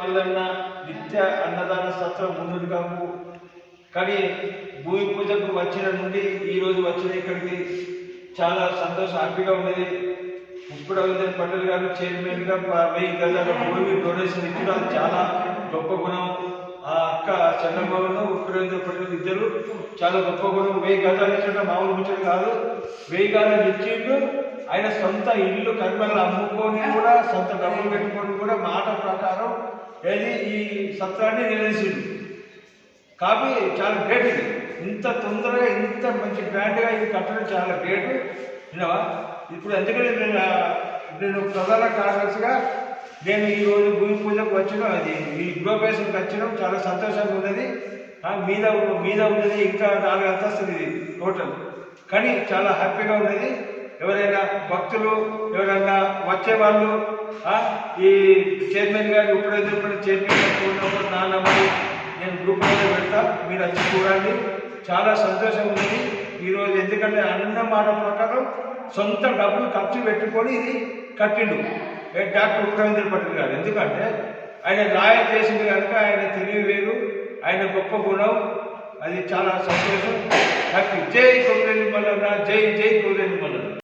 మల్లన్న నిత్య అన్నదాన సత్రం కాపు. కానీ భూమి పూజకు వచ్చిన నుండి ఈరోజు వచ్చిన ఇక్కడికి చాలా సంతోష హ్యాపీగా ఉండేది. ఇప్పుడు రవీంద్ర పటేల్ గారు చైర్మన్గా వెయ్యి గజాల భూమి డొనేషన్ ఇచ్చడం చాలా గొప్ప గుణం. ఆ అక్క చంద్రబాబును ఉపేంద్ర పటేల్ ఇద్దరు చాలా గొప్ప గుణం. వెయ్యి గజాలు ఇచ్చడం మామూలు ముచ్చడం కాదు. వెయ్యి గజాలు ఇచ్చిండు. ఆయన సొంత ఇల్లు కర్మలు అమ్ముకొని కూడా సొంత డబ్బులు పెట్టుకొని కూడా మాట ఏది? ఈ సత్రాన్ని నిలదీసింది కాబట్టి చాలా గ్రేట్ ఇది. ఇంత తొందరగా ఇంత మంచి గ్రాండ్గా ఇది కట్టడం చాలా గ్రేట్ విన్నావా? ఇప్పుడు ఎందుకంటే నేను నేను ప్రధాన కార్యదర్శిగా నేను ఈ రోజు భూమి పూజకు వచ్చిన అది ఈ గృహపేశంకి వచ్చినాం చాలా సంతోషంగా ఉన్నది. మీద మీద ఉన్నది ఇంకా నాలుగు అంతస్తులు ఇది టోటల్ కానీ చాలా హ్యాపీగా ఉన్నది. ఎవరైనా భక్తులు ఎవరైనా వచ్చే వాళ్ళు ఈ చైర్మన్ గారు ఇప్పుడే ఇప్పుడు చైర్మన్ గారు ఉన్నప్పుడు నా నంబర్ నేను గ్రూప్ పెడతా. మీరు వచ్చి చూడండి. చాలా సంతోషం ఉంది ఈరోజు ఎందుకంటే అన్న మాట ప్రకారం సొంత డబ్బులు ఖర్చు పెట్టుకొని ఇది కట్టిండు. డాక్టర్ ఉపేంద్ర పటేల్ గారు. ఎందుకంటే ఆయన లాయర్ చేసింది కనుక ఆయన తెలివి వేరు ఆయన గొప్ప గుణం. అది చాలా సంతోషం. నాకు జై కొమ్రేలి మల్లన్న జై జై